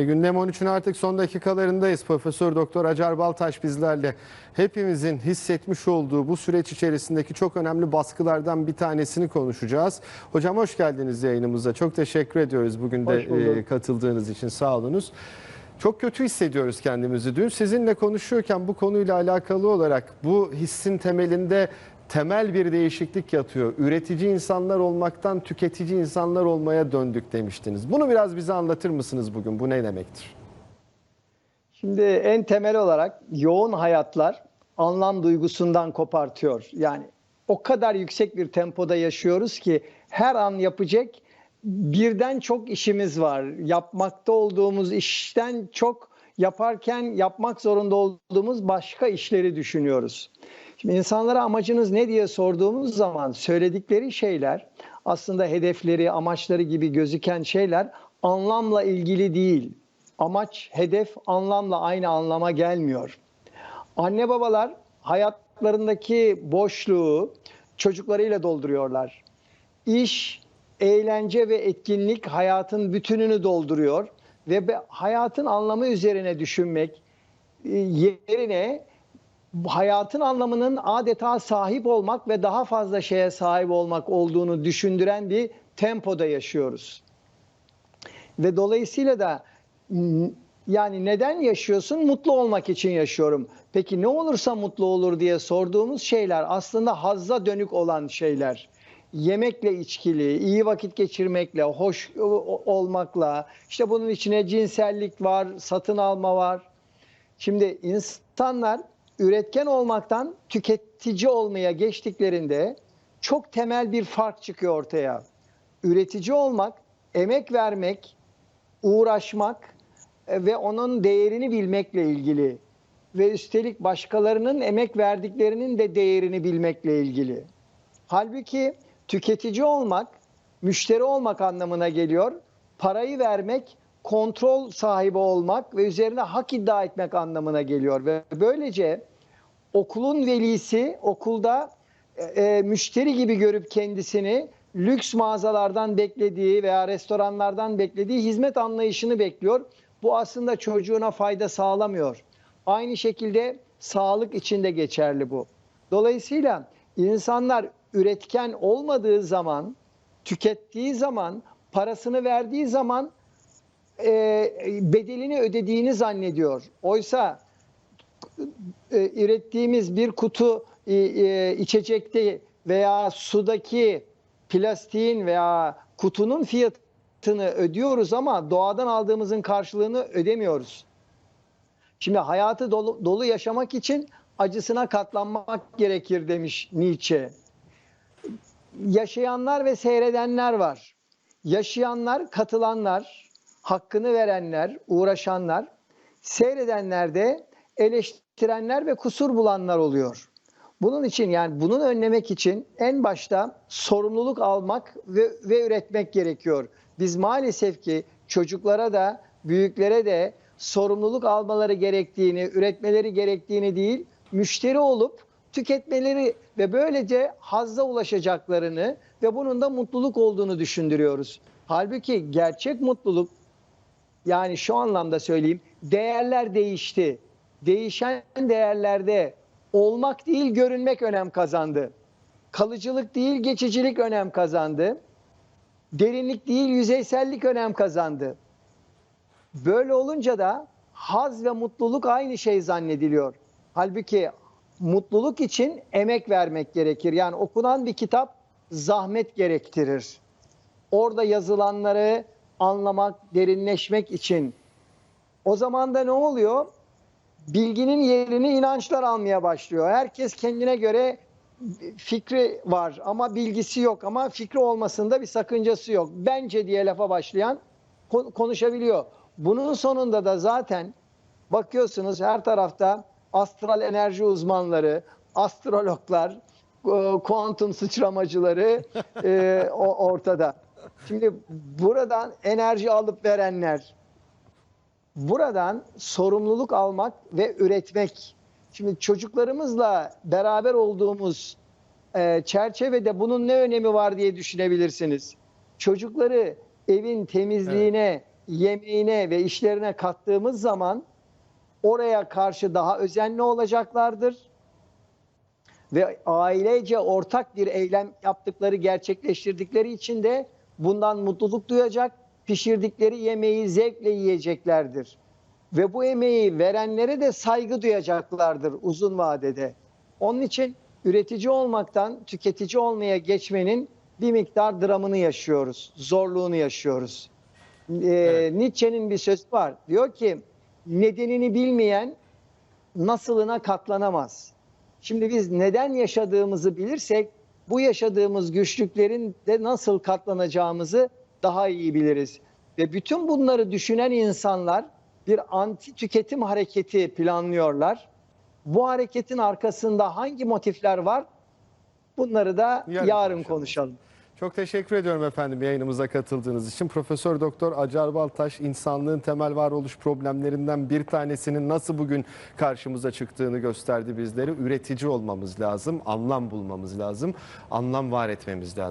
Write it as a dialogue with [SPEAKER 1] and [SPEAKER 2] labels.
[SPEAKER 1] Ve gündem 13'ün artık son dakikalarındayız. Profesör Doktor Acar Baltaş bizlerle. Hepimizin hissetmiş olduğu bu süreç içerisindeki çok önemli baskılardan bir tanesini konuşacağız. Hocam hoş geldiniz yayınımıza. Çok teşekkür ediyoruz bugün de e, katıldığınız için. Sağ olunuz. Çok kötü hissediyoruz kendimizi. Dün sizinle konuşuyorken bu konuyla alakalı olarak bu hissin temelinde temel bir değişiklik yatıyor. Üretici insanlar olmaktan tüketici insanlar olmaya döndük demiştiniz. Bunu biraz bize anlatır mısınız bugün? Bu ne demektir?
[SPEAKER 2] Şimdi en temel olarak yoğun hayatlar anlam duygusundan kopartıyor. Yani o kadar yüksek bir tempoda yaşıyoruz ki her an yapacak birden çok işimiz var. Yapmakta olduğumuz işten çok yaparken yapmak zorunda olduğumuz başka işleri düşünüyoruz. Şimdi insanlara amacınız ne diye sorduğumuz zaman söyledikleri şeyler aslında hedefleri, amaçları gibi gözüken şeyler anlamla ilgili değil. Amaç, hedef anlamla aynı anlama gelmiyor. Anne babalar hayatlarındaki boşluğu çocuklarıyla dolduruyorlar. İş, eğlence ve etkinlik hayatın bütününü dolduruyor ve hayatın anlamı üzerine düşünmek e, yerine hayatın anlamının adeta sahip olmak ve daha fazla şeye sahip olmak olduğunu düşündüren bir tempoda yaşıyoruz. Ve dolayısıyla da yani neden yaşıyorsun? Mutlu olmak için yaşıyorum. Peki ne olursa mutlu olur diye sorduğumuz şeyler aslında hazza dönük olan şeyler. Yemekle içkili, iyi vakit geçirmekle, hoş olmakla, işte bunun içine cinsellik var, satın alma var. Şimdi insanlar üretken olmaktan tüketici olmaya geçtiklerinde çok temel bir fark çıkıyor ortaya. Üretici olmak, emek vermek, uğraşmak e, ve onun değerini bilmekle ilgili ve üstelik başkalarının emek verdiklerinin de değerini bilmekle ilgili. Halbuki tüketici olmak, müşteri olmak anlamına geliyor. Parayı vermek, kontrol sahibi olmak ve üzerine hak iddia etmek anlamına geliyor. Ve böylece okulun velisi okulda e, e, müşteri gibi görüp kendisini lüks mağazalardan beklediği veya restoranlardan beklediği hizmet anlayışını bekliyor. Bu aslında çocuğuna fayda sağlamıyor. Aynı şekilde sağlık için de geçerli bu. Dolayısıyla insanlar üretken olmadığı zaman, tükettiği zaman, parasını verdiği zaman e, bedelini ödediğini zannediyor. Oysa e, ürettiğimiz bir kutu e, e, içecekte veya sudaki plastiğin veya kutunun fiyatını ödüyoruz ama doğadan aldığımızın karşılığını ödemiyoruz. Şimdi hayatı dolu, dolu yaşamak için acısına katlanmak gerekir demiş Nietzsche. Yaşayanlar ve seyredenler var. Yaşayanlar, katılanlar, hakkını verenler, uğraşanlar, seyredenler de eleştirenler ve kusur bulanlar oluyor. Bunun için yani bunun önlemek için en başta sorumluluk almak ve, ve üretmek gerekiyor. Biz maalesef ki çocuklara da büyüklere de sorumluluk almaları gerektiğini, üretmeleri gerektiğini değil, müşteri olup tüketmeleri ve böylece hazza ulaşacaklarını ve bunun da mutluluk olduğunu düşündürüyoruz. Halbuki gerçek mutluluk yani şu anlamda söyleyeyim değerler değişti. Değişen değerlerde olmak değil görünmek önem kazandı. Kalıcılık değil geçicilik önem kazandı. Derinlik değil yüzeysellik önem kazandı. Böyle olunca da haz ve mutluluk aynı şey zannediliyor. Halbuki mutluluk için emek vermek gerekir. Yani okunan bir kitap zahmet gerektirir. Orada yazılanları anlamak, derinleşmek için. O zaman da ne oluyor? Bilginin yerini inançlar almaya başlıyor. Herkes kendine göre fikri var ama bilgisi yok ama fikri olmasında bir sakıncası yok. Bence diye lafa başlayan kon- konuşabiliyor. Bunun sonunda da zaten bakıyorsunuz her tarafta astral enerji uzmanları, astrologlar, e, kuantum sıçramacıları e, ortada. Şimdi buradan enerji alıp verenler, buradan sorumluluk almak ve üretmek. Şimdi çocuklarımızla beraber olduğumuz e, çerçevede bunun ne önemi var diye düşünebilirsiniz. Çocukları evin temizliğine, yemeğine ve işlerine kattığımız zaman oraya karşı daha özenli olacaklardır ve ailece ortak bir eylem yaptıkları, gerçekleştirdikleri için de bundan mutluluk duyacak, pişirdikleri yemeği zevkle yiyeceklerdir. Ve bu emeği verenlere de saygı duyacaklardır uzun vadede. Onun için üretici olmaktan tüketici olmaya geçmenin bir miktar dramını yaşıyoruz, zorluğunu yaşıyoruz. Ee, Nietzsche'nin bir sözü var. Diyor ki nedenini bilmeyen nasılına katlanamaz. Şimdi biz neden yaşadığımızı bilirsek bu yaşadığımız güçlüklerin de nasıl katlanacağımızı daha iyi biliriz. Ve bütün bunları düşünen insanlar bir anti tüketim hareketi planlıyorlar. Bu hareketin arkasında hangi motifler var? Bunları da
[SPEAKER 1] Yarın
[SPEAKER 2] yarın, konuşalım.
[SPEAKER 1] Çok teşekkür ediyorum efendim yayınımıza katıldığınız için. Profesör Doktor Acar Baltaş insanlığın temel varoluş problemlerinden bir tanesinin nasıl bugün karşımıza çıktığını gösterdi bizlere. Üretici olmamız lazım, anlam bulmamız lazım, anlam var etmemiz lazım.